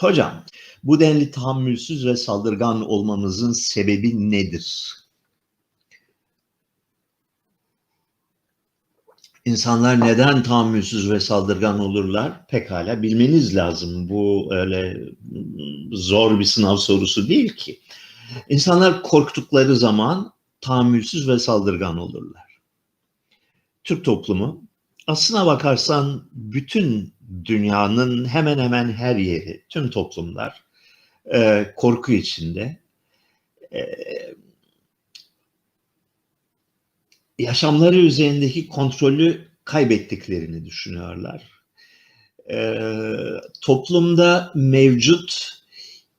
Hocam, bu denli tahammülsüz ve saldırgan olmamızın sebebi nedir? İnsanlar neden tahammülsüz ve saldırgan olurlar? Pekala bilmeniz lazım. Bu öyle zor bir sınav sorusu değil ki. İnsanlar korktukları zaman tahammülsüz ve saldırgan olurlar. Türk toplumu aslına bakarsan bütün dünyanın hemen hemen her yeri, tüm toplumlar e, korku içinde. E, yaşamları üzerindeki kontrolü kaybettiklerini düşünüyorlar. E, toplumda mevcut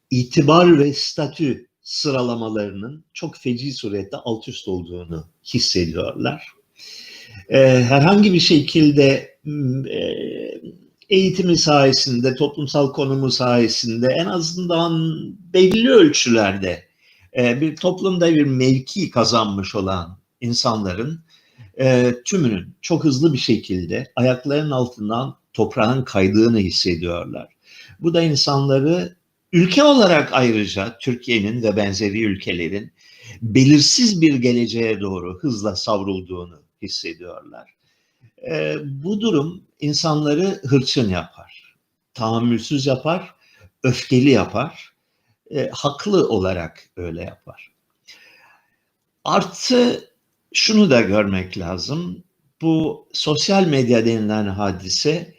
itibar ve statü sıralamalarının çok feci surette alt üst olduğunu hissediyorlar. E, herhangi bir şekilde e, eğitimi sayesinde, toplumsal konumu sayesinde en azından belli ölçülerde e, bir toplumda bir mevki kazanmış olan insanların e, tümünün çok hızlı bir şekilde ayaklarının altından toprağın kaydığını hissediyorlar. Bu da insanları ülke olarak ayrıca Türkiye'nin ve benzeri ülkelerin belirsiz bir geleceğe doğru hızla savrulduğunu hissediyorlar. E, bu durum insanları hırçın yapar, tahammülsüz yapar, öfkeli yapar, e, haklı olarak öyle yapar. Artı şunu da görmek lazım, bu sosyal medya denilen hadise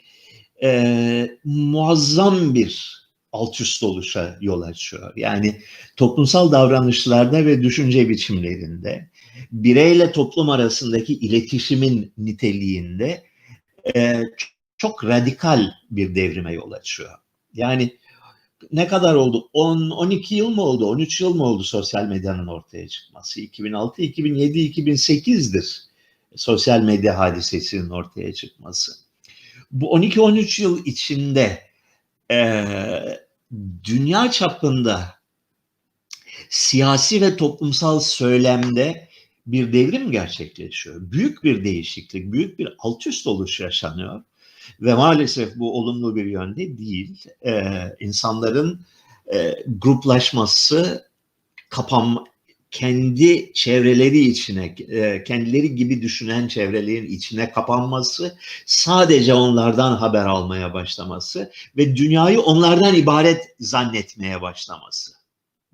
e, muazzam bir alt üst oluşa yol açıyor. Yani toplumsal davranışlarda ve düşünce biçimlerinde, bireyle toplum arasındaki iletişimin niteliğinde e, çok radikal bir devrime yol açıyor. Yani ne kadar oldu? 10, 12 yıl mı oldu? 13 yıl mı oldu sosyal medyanın ortaya çıkması? 2006, 2007, 2008'dir sosyal medya hadisesinin ortaya çıkması. Bu 12-13 yıl içinde e, dünya çapında siyasi ve toplumsal söylemde bir devrim gerçekleşiyor. Büyük bir değişiklik, büyük bir alt üst oluş yaşanıyor. Ve maalesef bu olumlu bir yönde değil. Ee, insanların e, gruplaşması, kapanma, kendi çevreleri içine, e, kendileri gibi düşünen çevrelerin içine kapanması, sadece onlardan haber almaya başlaması ve dünyayı onlardan ibaret zannetmeye başlaması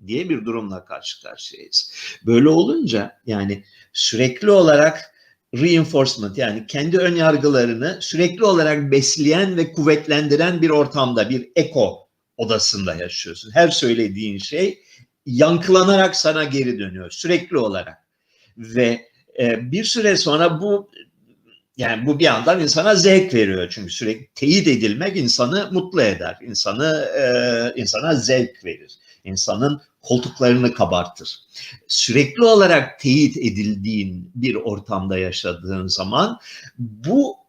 diye bir durumla karşı karşıyayız. Böyle olunca yani sürekli olarak reinforcement yani kendi ön yargılarını sürekli olarak besleyen ve kuvvetlendiren bir ortamda bir eko odasında yaşıyorsun. Her söylediğin şey yankılanarak sana geri dönüyor sürekli olarak. Ve e, bir süre sonra bu yani bu bir yandan insana zevk veriyor çünkü sürekli teyit edilmek insanı mutlu eder. insanı e, insana zevk verir. İnsanın koltuklarını kabartır. Sürekli olarak teyit edildiğin bir ortamda yaşadığın zaman bu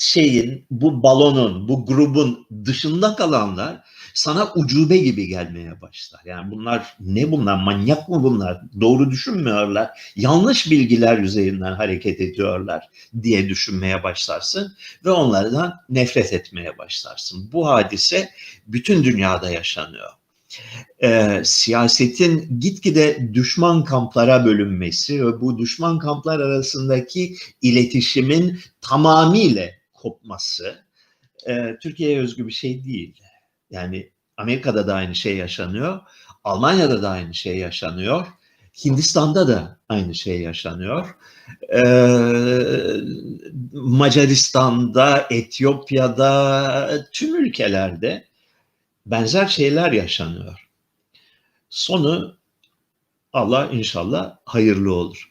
şeyin, bu balonun, bu grubun dışında kalanlar sana ucube gibi gelmeye başlar. Yani bunlar ne bunlar? Manyak mı bunlar? Doğru düşünmüyorlar. Yanlış bilgiler üzerinden hareket ediyorlar diye düşünmeye başlarsın ve onlardan nefret etmeye başlarsın. Bu hadise bütün dünyada yaşanıyor e, siyasetin gitgide düşman kamplara bölünmesi ve bu düşman kamplar arasındaki iletişimin tamamıyla kopması e, Türkiye'ye özgü bir şey değil. Yani Amerika'da da aynı şey yaşanıyor, Almanya'da da aynı şey yaşanıyor, Hindistan'da da aynı şey yaşanıyor. Ee, Macaristan'da, Etiyopya'da, tüm ülkelerde benzer şeyler yaşanıyor. Sonu Allah inşallah hayırlı olur.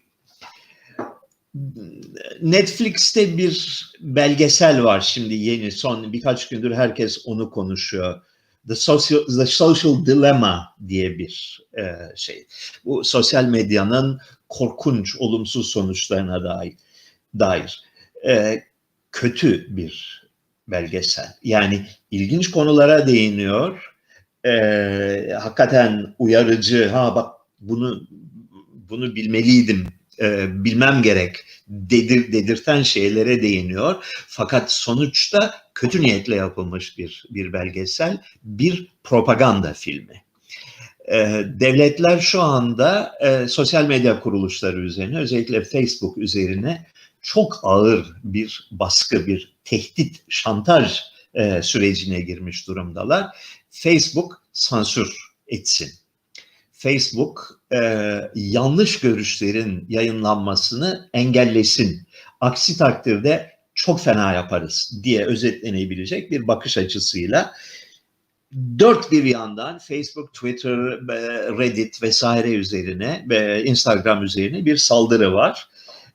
Netflix'te bir belgesel var şimdi yeni son birkaç gündür herkes onu konuşuyor. The Social, The Social Dilemma diye bir e, şey. Bu sosyal medyanın korkunç, olumsuz sonuçlarına dair. dair. E, kötü bir belgesel. Yani ilginç konulara değiniyor. E, hakikaten uyarıcı. Ha bak bunu bunu bilmeliydim e, bilmem gerek dedir, dedirten şeylere değiniyor. Fakat sonuçta kötü niyetle yapılmış bir, bir belgesel, bir propaganda filmi. E, devletler şu anda e, sosyal medya kuruluşları üzerine, özellikle Facebook üzerine çok ağır bir baskı, bir tehdit, şantaj e, sürecine girmiş durumdalar. Facebook sansür etsin. Facebook e, yanlış görüşlerin yayınlanmasını engellesin. Aksi takdirde çok fena yaparız diye özetlenebilecek bir bakış açısıyla dört bir yandan Facebook, Twitter, Reddit vesaire üzerine ve Instagram üzerine bir saldırı var.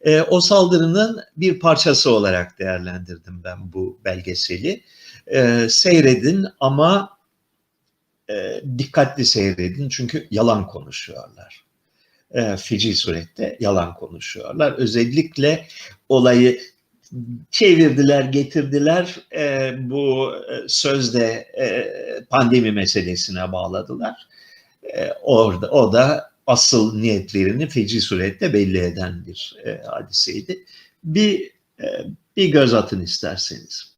E, o saldırının bir parçası olarak değerlendirdim ben bu belgeseli. E, seyredin ama e, dikkatli seyredin çünkü yalan konuşuyorlar. E, feci surette yalan konuşuyorlar. Özellikle olayı çevirdiler, getirdiler. E, bu sözde e, pandemi meselesine bağladılar. E, orada o da asıl niyetlerini feci surette belli eden bir e, hadiseydi. Bir e, bir göz atın isterseniz.